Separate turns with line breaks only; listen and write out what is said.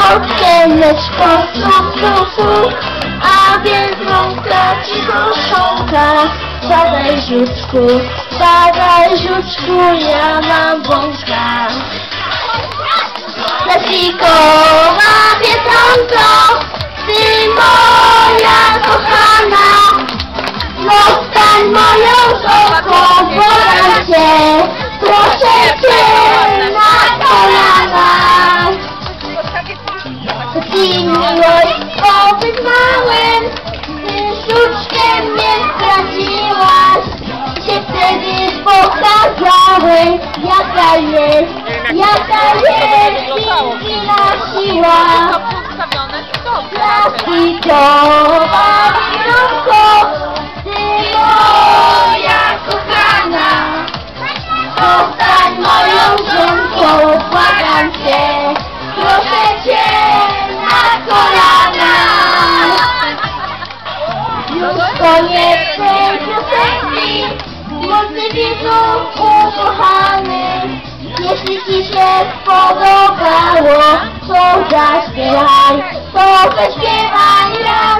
Okieneczko, su, su, a wielbłąka cicho chrząka. Siadaj żuczku, siadaj żuczku, ja mam wąska. Plastikowa pieczątko, ty moja kochana, zostań moją żonką, błagam cię, proszę cię Ty miłość być małym, ty sztuczkiem mnie zdradziłaś. Się wtedy pokazały, jaka jest, jaka jest inna siła. Plastikowa wielko, ty moja kochana. Zostań moją koniec piosenki, drodzy widzów ukochany. Jeśli ci się spodobało, to zaśpiewaj, to zaśpiewaj razem z nami.